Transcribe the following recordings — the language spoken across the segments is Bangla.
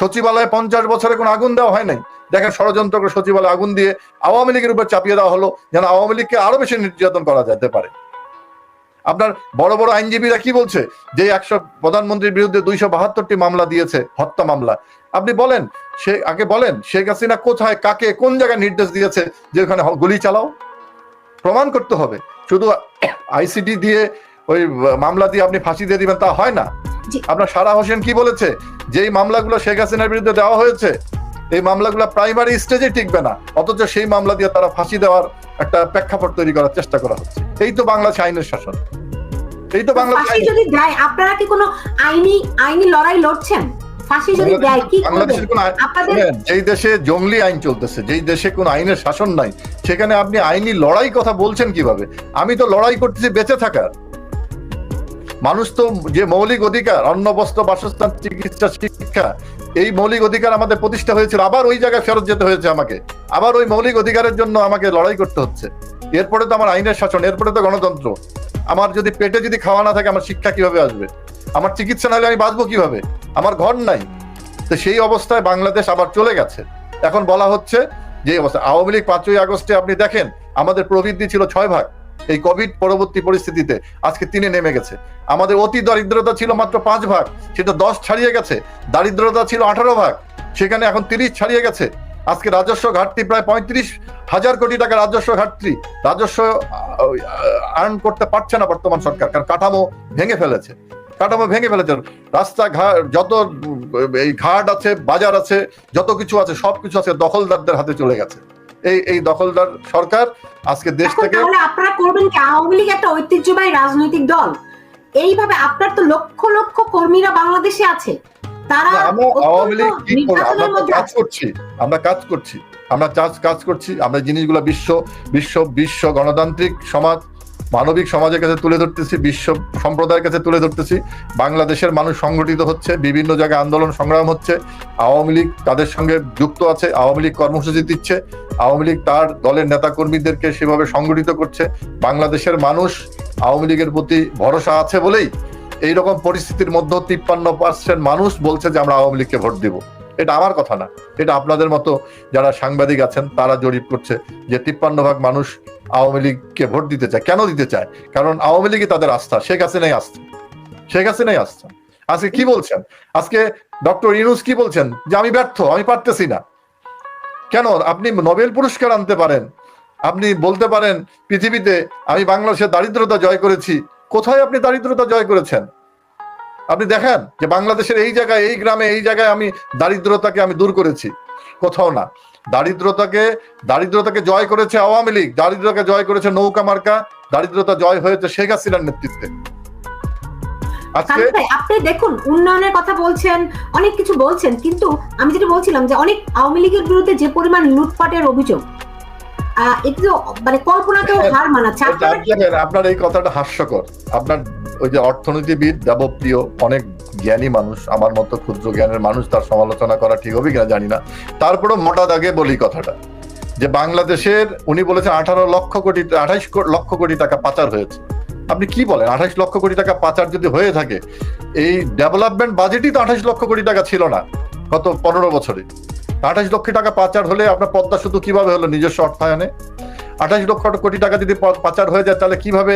সচিবালয়ে পঞ্চাশ বছরে কোনো আগুন দেওয়া হয় নাই। দেখেন ষড়যন্ত্র করে সচিবালয়ে আগুন দিয়ে আওয়ামী লীগের উপর চাপিয়ে দেওয়া হলো, যেন আওয়ামী লীগকে আরও বেশি নির্যাতন করা যেতে পারে। আপনার বড় বড় আইনজীবীরা কি বলছে? যে একশো প্রধানমন্ত্রীর বিরুদ্ধে দুইশো বাহাত্তরটি মামলা দিয়েছে, হত্যা মামলা। আপনি বলেন, সে আগে বলেন, শেখ হাসিনা কোথায়, কাকে, কোন জায়গায় নির্দেশ দিয়েছে যে ওখানে গুলি চালাও? প্রমাণ করতে হবে। শুধু আইসিডি দিয়ে ওই মামলা দিয়ে আপনি ফাঁসি দিয়ে দিবেন তা হয় না। আপনার সারা হোসেন কি বলেছে? যেই মামলাগুলো শেখ হাসিনার বিরুদ্ধে দেওয়া হয়েছে এই মামলাগুলো প্রাইমারি স্টেজে টিকবে না। অথচ সেই মামলা দিয়ে তারা ফাঁসি দেওয়ার একটা প্রেক্ষাপট তৈরি করার চেষ্টা করা হচ্ছে। এই তো বাংলাদেশ আইনের শাসন। এই তো বাংলাদেশ যদি দেয় আপনারা কি কোনো আইনি আইনি লড়াই লড়ছেন? ফাঁসি যদি দেয় কি যেই দেশে জঙ্গলি আইন চলতেছে যেই দেশে কোন আইনের শাসন নাই সেখানে আপনি আইনি লড়াই কথা বলছেন কীভাবে? আমি তো লড়াই করতেছি বেঁচে থাকার। মানুষ তো যে মৌলিক অধিকার অন্ন বস্ত্র বাসস্থান, চিকিৎসা, শিক্ষা, এই মৌলিক অধিকার আমাদের প্রতিষ্ঠা হয়েছিল। আবার ওই জায়গায় ফেরত যেতে হয়েছে আমাকে। আবার ওই মৌলিক অধিকারের জন্য আমাকে লড়াই করতে হচ্ছে। এরপরে তো আমার আইনের শাসন, এরপরে তো গণতন্ত্র। আমার যদি পেটে যদি খাওয়া না থাকে, আমার শিক্ষা কীভাবে আসবে? আমার চিকিৎসা না হলে আমি বাঁচবো কীভাবে? আমার ঘর নাই। তো সেই অবস্থায় বাংলাদেশ আবার চলে গেছে। এখন বলা হচ্ছে যে অবস্থা আওয়ামী লীগ পাঁচই আগস্টে আপনি দেখেন, আমাদের প্রবৃদ্ধি ছিল ছয় ভাগ। এই কোভিড পরবর্তী পরিস্থিতিতে আজকে তিনে নেমে গেছে। আমাদের অতি দরিদ্রতা ছিল মাত্র পাঁচ ভাগ, সেটা দশ ছাড়িয়ে গেছে। দারিদ্রতা ছিল আঠারো ভাগ, সেখানে এখন তিরিশ ছাড়িয়ে গেছে। আজকে রাজস্ব ঘাটতি প্রায় পঁয়ত্রিশ হাজার কোটি টাকা রাজস্ব ঘাটতি। রাজস্ব আর্ন করতে পারছে না বর্তমান সরকার, কারণ কাঠামো ভেঙে ফেলেছে। কাঠামো ভেঙে ফেলেছে। রাস্তা যত, এই ঘাট আছে, বাজার আছে, যত কিছু আছে, সবকিছু আছে দখলদারদের হাতে চলে গেছে। এই এই দখলদার সরকার আজকে দেশ থেকে আপনারা করবেন কি? আওয়ামী লীগ একটা ঐতিহ্যবাহী রাজনৈতিক দল। এইভাবে আপনার তো লক্ষ লক্ষ কর্মীরা বাংলাদেশে আছে। তারা আমরা আওয়ামী লীগ কি আমরা নির্যাতনের তো মধ্যে কাজ করছি। আমরা কাজ করছি। আমরা কাজ কাজ করছি। আমরা জিনিসগুলো বিশ্ব বিশ্ব বিশ্ব গণতান্ত্রিক সমাজ মানবিক সমাজের কাছে তুলে ধরতেছি, বিশ্ব সম্প্রদায়ের কাছে তুলে ধরতেছি। বাংলাদেশের মানুষ সংগঠিত হচ্ছে, বিভিন্ন জায়গায় আন্দোলন সংগ্রাম হচ্ছে। আওয়ামী লীগ তাদের সঙ্গে যুক্ত আছে, আওয়ামী লীগ কর্মসূচি দিচ্ছে। আওয়ামী লীগ তার দলের নেতা কর্মীদেরকে সেভাবে সংগঠিত করছে। বাংলাদেশের মানুষ আওয়ামী লীগের প্রতি ভরসা আছে বলেই এইরকম পরিস্থিতির মধ্যে তিপ্পান্ন পার্সেন্ট মানুষ বলছে যে আমরা আওয়ামী লীগকে ভোট দিব। এটা আমার কথা না। এটা আপনাদের মতো যারা সাংবাদিক আছেন, তারা জরিপ করছে যে তিপ্পান্ন ভাগ মানুষ আওয়ামী লীগকে ভোট দিতে চায়। কেন দিতে চায়? কারণ আওয়ামী লীগই তাদের আস্থা। শেখ হাসিনাই আস্থা। শেখ হাসিনাই আস্থা। আজকে কি বলছেন? আজকে ডক্টর ইউনুস কি বলছেন? যে আমি ব্যর্থ, আমি পারতেছি না। কেন? আপনি নোবেল পুরস্কার আনতে পারেন। আপনি বলতে পারেন, পৃথিবীতে আমি বাংলাদেশের দারিদ্রতা জয় করেছি। কোথায় আপনি দারিদ্রতা জয় করেছেন? আপনি দেখেন যে বাংলাদেশের এই জায়গায় এই গ্রামে এই জায়গায় আমি দারিদ্রতাকে আমি দূর করেছি। কোথাও না। দারিদ্রতাকে দারিদ্রতাকে জয় করেছে আওয়ামী লীগ দারিদ্রতাকে জয় করেছে নৌকা মার্কা দারিদ্রতা জয় হয়েছে শেখ হাসিনার নেতৃত্বে। আজকে আপনি দেখুন উন্নয়নের কথা বলছেন অনেক কিছু বলছেন কিন্তু আমি যেটা বলছিলাম যে অনেক আওয়ামী লীগের বিরুদ্ধে যে পরিমাণ লুটপাটের অভিযোগ মানে কল্পনাকেও হার মানাচ্ছে। আপনার এই কথাটা হাস্যকর। আপনার ওই যে অর্থনীতিবিদ দেবপ্রিয় অনেক জ্ঞানী মানুষ, আমার মতো ক্ষুদ্র জ্ঞানের মানুষ তার সমালোচনা করা ঠিক হবে কিনা জানি না। তারপরে মোটা দাগে বলি কথাটা, যে বাংলাদেশের উনি বলেছেন আঠারো লক্ষ কোটি আঠাইশ লক্ষ কোটি টাকা পাচার হয়েছে। আপনি কি বলেন? আঠাইশ লক্ষ কোটি টাকা পাচার যদি হয়ে থাকে, এই ডেভেলপমেন্ট বাজেটই তো আঠাইশ লক্ষ কোটি টাকা ছিল না গত পনেরো বছরে। আঠাইশ লক্ষ টাকা পাচার হলে আপনার পদ্মা সেতু কীভাবে হলো নিজস্ব অর্থায়নে? আঠাইশ লক্ষ কোটি টাকা যদি পাচার হয়ে যায় তাহলে কীভাবে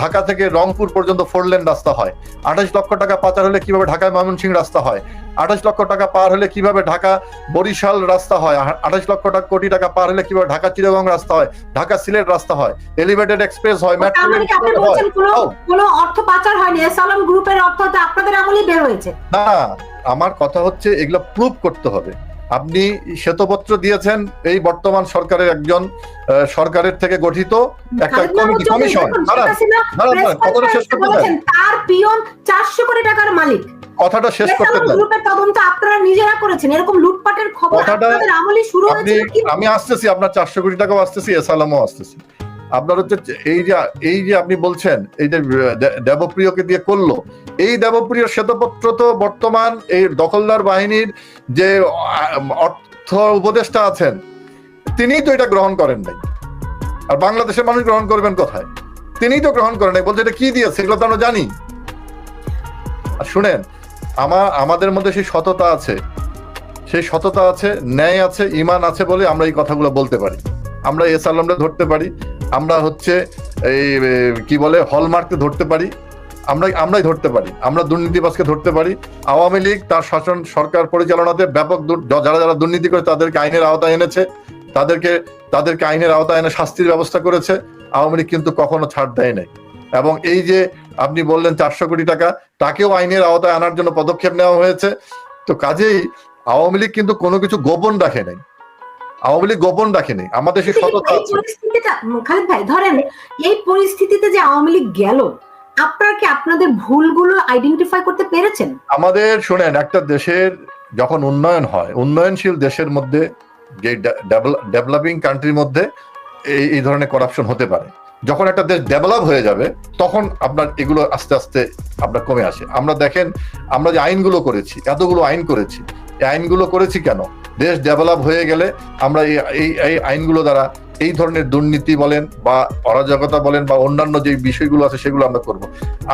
ঢাকা থেকে রংপুর পর্যন্ত ফোর লেন রাস্তা হয়? আঠাশ লক্ষ টাকা পাচার হলে কীভাবে ঢাকায় ময়মনসিংহ রাস্তা হয়? আঠাশ লক্ষ টাকা পার হলে কীভাবে ঢাকা বরিশাল রাস্তা হয়? আঠাশ লক্ষ টাকা কোটি টাকা পার হলে কীভাবে ঢাকা চিটাগং রাস্তা হয়? ঢাকা সিলেট রাস্তা হয়? এলিভেটেড এক্সপ্রেস হয় মেট্রো কোনো অর্থ পাচার হয়নি। গ্রুপের অর্থ আপনাদের আমলেই বের হয়েছে। না আমার কথা হচ্ছে এগুলো প্রুভ করতে হবে। আপনি শ্বেতপত্র দিয়েছেন এই বর্তমান সরকারের একজন সরকারের থেকে গঠিত একটা কমিটি কমিশন। কথাটা শেষ করতে দেন। তার পিয়ন চারশো কোটি টাকার মালিক। কথাটা শেষ করতে দেন। গ্রুপের তদন্ত আপনারা নিজেরা করেছেন। এরকম লুটপাটের খবর আপনাদের আমলেই শুরু কি আমি আসতেছি আপনার চারশো কোটি টাকাও আসতেছি এসালামও আসতেছি। আপনার হচ্ছে এই যে এই যে আপনি বলছেন, এই যে দেবপ্রিয়কে দিয়ে করল, এই দেবপ্রিয় শ্বেতপত্র তো বর্তমান এই দখলদার বাহিনীর যে অর্থ উপদেষ্টা আছেন, তিনিই তো এটা গ্রহণ করেন নাই। আর বাংলাদেশের মানুষ গ্রহণ করবেন কোথায়? তিনিই তো গ্রহণ করেন নাই। বলছে এটা কি দিয়েছে? এগুলো তো আমরা জানি। আর শুনেন আমার আমাদের মধ্যে সেই সততা আছে। সেই সততা আছে, ন্যায় আছে ইমান আছে বলে আমরা এই কথাগুলো বলতে পারি। আমরা এস আলমটা ধরতে পারি। আমরা হচ্ছে এই কি বলে হলমার্ককে ধরতে পারি। আমরা আমরাই ধরতে পারি। আমরা দুর্নীতিবাজকে ধরতে পারি। আওয়ামী লীগ, তার শাসন সরকার পরিচালনাতে ব্যাপক যারা যারা দুর্নীতি করে তাদেরকে আইনের আওতায় এনেছে, তাদেরকে তাদেরকে আইনের আওতায় এনে শাস্তির ব্যবস্থা করেছে। আওয়ামী লীগ কিন্তু কখনো ছাড় দেয় নাই। এবং এই যে আপনি বললেন চারশো কোটি টাকা, তাকেও আইনের আওতায় আনার জন্য পদক্ষেপ নেওয়া হয়েছে। তো কাজেই আওয়ামী লীগ কিন্তু কোনো কিছু গোপন রাখে নাই। আওয়ামী লীগ গোপন রাখেনি আমাদের সেই সততা আছে। খালেদ ভাই ধরেন এই পরিস্থিতিতে যে আওয়ামী লীগ গেল আপনারা কি আপনাদের ভুলগুলো আইডেন্টিফাই করতে পেরেছেন? আমাদের শোনেন একটা দেশের যখন উন্নয়ন হয় উন্নয়নশীল দেশের মধ্যে যে ডেভেলপিং কান্ট্রির মধ্যে এই এই ধরনের করাপশন হতে পারে। যখন একটা দেশ ডেভেলপ হয়ে যাবে তখন আপনার এগুলো আস্তে আস্তে আপনার কমে আসে। আমরা দেখেন আমরা যে আইনগুলো করেছি এতগুলো আইন করেছি এই আইনগুলো করেছি কেন? দেশ ডেভেলপ হয়ে গেলে আমরা এই এই আইনগুলো দ্বারা এই ধরনের দুর্নীতি বলেন বা অরাজকতা বলেন বা অন্যান্য যে বিষয়গুলো আছে সেগুলো আমরা করব।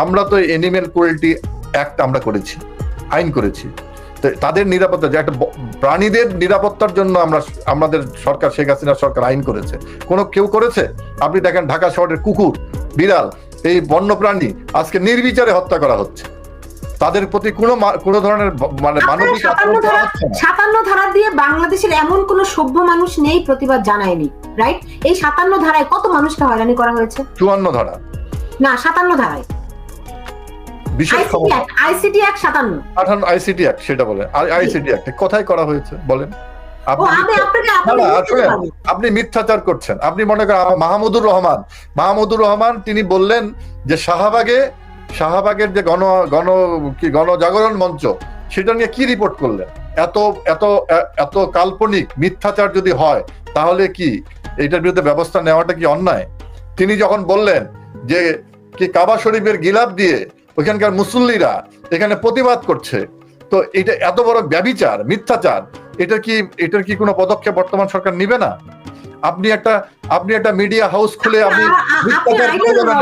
আমরা তো এনিম্যাল ক্রুয়েলটি অ্যাক্ট আমরা করেছি, আইন করেছি। তো তাদের নিরাপত্তা, যে একটা প্রাণীদের নিরাপত্তার জন্য আমরা, আমাদের সরকার, শেখ হাসিনা সরকার আইন করেছে। কোনো কেউ করেছে? আপনি দেখেন ঢাকা শহরের কুকুর, বিড়াল, এই বন্যপ্রাণী আজকে নির্বিচারে হত্যা করা হচ্ছে। তাদের প্রতি কোনো কোনো ধরনের মানে মানবিক সাতান্ন ধারা দিয়ে বাংলাদেশের এমন কোন সভ্য মানুষ নেই প্রতিবাদ জানায়নি রাইট এই সাতান্ন ধারায় কত মানুষকে হয়রানি করা হয়েছে? চুয়ান্ন ধারা। না সাতান্ন ধারায়। আইসিটি সাতান্ন। আঠান্ন আইসিটি সেটা আইসিটি করা হয়েছে বলেন। আপনি মিথ্যাচার করছেন। আপনি মনে করেন মাহমুদুর রহমান মাহমুদুর রহমান তিনি বললেন যে শাহবাগে শাহবাগের যে গণ গণ, কি, গণজাগরণ মঞ্চ, সেটা নিয়ে কি রিপোর্ট করলেন? এত এত এত কাল্পনিক মিথ্যাচার যদি হয়, তাহলে কি এটার বিরুদ্ধে ব্যবস্থা নেওয়াটা কি অন্যায়? তিনি যখন বললেন যে, কি কাবা শরীফের গিলাপ দিয়ে ওইখানকার মুসল্লিরা এখানে প্রতিবাদ করছে, তো এটা এত বড় ব্যবিচার, মিথ্যাচার এটা কি, এটার কি কোনো পদক্ষেপ বর্তমান সরকার নিবে না? আপনি একটা আপনি একটা মিডিয়া হাউস খুলে আপনি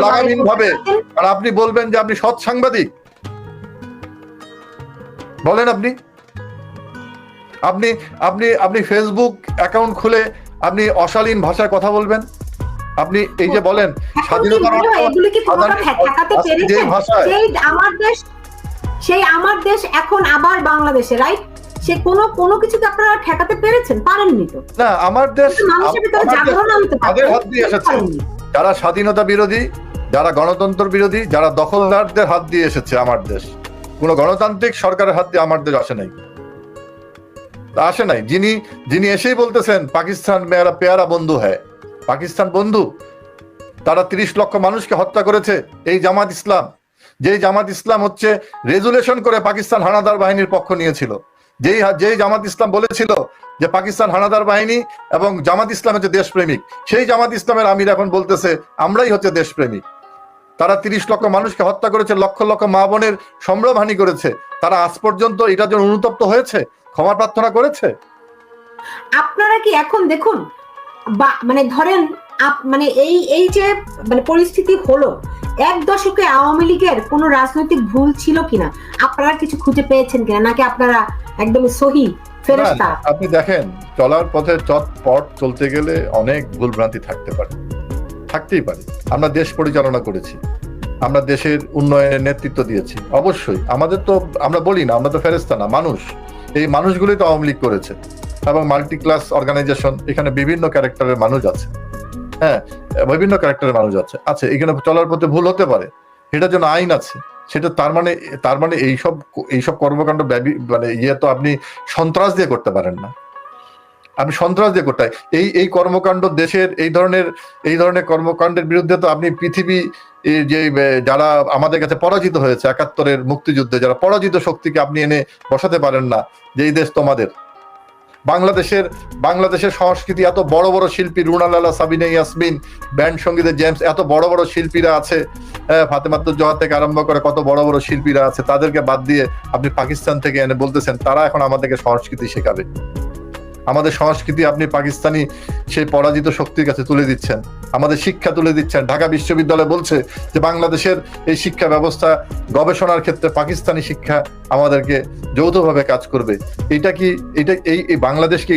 লাগামহীন ভাবে আর আপনি বলবেন যে আপনি সৎ সাংবাদিক। বলেন আপনি। আপনি আপনি আপনি ফেসবুক অ্যাকাউন্ট খুলে আপনি অশালীন ভাষায় কথা বলবেন। আপনি এই যে বলেন স্বাধীনতার যে ভাষায়। সেই আমার দেশ সেই আমার দেশ এখন আবার বাংলাদেশে রাইট সে কোনো কোনো কিছুকে আপনারা ঠেকাতে পেরেছেন? পারেননি তো। না আমার দেশ মানুষের ভিতরে জাগরণ আনতে পারেননি। যারা স্বাধীনতা বিরোধী যারা গণতন্ত্র বিরোধী যারা দখলদারদের হাত দিয়ে এসেছে আমার দেশ কোনো গণতান্ত্রিক সরকারের হাত দিয়ে আমার দেশ আসে নাই। আসে নাই। যিনি যিনি এসেই বলতেছেন পাকিস্তান মেয়ারা পেয়ারা বন্ধু হ্যায়। পাকিস্তান বন্ধু। তারা তিরিশ লক্ষ মানুষকে হত্যা করেছে এই জামাত ইসলাম। যেই জামাত ইসলাম হচ্ছে রেজুলেশন করে পাকিস্তান হানাদার বাহিনীর পক্ষ নিয়েছিল। যেই যেই জামাত ইসলাম বলেছিল যে পাকিস্তান হানাদার বাহিনী এবং জামাত ইসলাম হচ্ছে দেশপ্রেমিক, সেই জামাত ইসলামের আমির এখন বলতেছে, আমরাই হচ্ছে দেশপ্রেমিক। তারা তিরিশ লক্ষ মানুষকে হত্যা করেছে, লক্ষ লক্ষ মা বোনের সম্ভ্রমহানি করেছে। তারা আজ পর্যন্ত এটার জন্য অনুতপ্ত হয়েছে? ক্ষমা প্রার্থনা করেছে? আপনারা কি এখন দেখুন মানে ধরেন মানে এই এই যে মানে পরিস্থিতি হলো এক দশকে আওয়ামী লীগের কোনো রাজনৈতিক ভুল ছিল কিনা? আপনারা কিছু খুঁজে পেয়েছেন কিনা? নাকি আপনারা একদমই সহি আপনি দেখেন, চলার পথে চট পট চলতে গেলে অনেক ভুলভ্রান্তি থাকতে পারে। থাকতেই পারে। আমরা দেশ পরিচালনা করেছি। আমরা দেশের উন্নয়নের নেতৃত্ব দিয়েছি। অবশ্যই, আমাদের তো, আমরা বলি না, আমরা তো ফেরেস্তা না, মানুষ। এই মানুষগুলোই তো আওয়ামী লীগ করেছে। এবং মাল্টি ক্লাস অর্গানাইজেশন এখানে বিভিন্ন ক্যারেক্টারের মানুষ আছে। হ্যাঁ বিভিন্ন ক্যারেক্টারের মানুষ আছে। আছে, এখানে চলার পথে ভুল হতে পারে। এটার জন্য আইন আছে। সেটা তার মানে তার মানে এইসব এইসব কর্মকাণ্ড মানে ইয়ে তো আপনি সন্ত্রাস দিয়ে করতে পারেন না। আপনি সন্ত্রাস দিয়ে করতে। এই এই কর্মকাণ্ড দেশের এই ধরনের এই ধরনের কর্মকাণ্ডের বিরুদ্ধে তো আপনি পৃথিবী যে যারা আমাদের কাছে পরাজিত হয়েছে, একাত্তরের মুক্তিযুদ্ধে, যারা পরাজিত শক্তিকে আপনি এনে বসাতে পারেন না, যে এই দেশ তোমাদের। বাংলাদেশের বাংলাদেশের সংস্কৃতি এত বড় বড় শিল্পী রুনালালা সাবিনা ইয়াসমিন ব্যান্ড সঙ্গীতের জেমস এত বড় বড় শিল্পীরা আছে হ্যাঁ, জহার জোহা থেকে আরম্ভ করে কত বড় বড় শিল্পীরা আছে তাদেরকে বাদ দিয়ে আপনি পাকিস্তান থেকে এনে বলতেছেন তারা এখন আমাদেরকে সংস্কৃতি শেখাবে। আমাদের সংস্কৃতি আপনি পাকিস্তানি সেই পরাজিত শক্তির কাছে তুলে দিচ্ছেন। আমাদের শিক্ষা তুলে দিচ্ছেন। ঢাকা বিশ্ববিদ্যালয় বলছে যে বাংলাদেশের এই শিক্ষা ব্যবস্থা গবেষণার ক্ষেত্রে পাকিস্তানি শিক্ষা আমাদেরকে যৌথভাবে কাজ করবে। এটা কি, এটা এই বাংলাদেশকে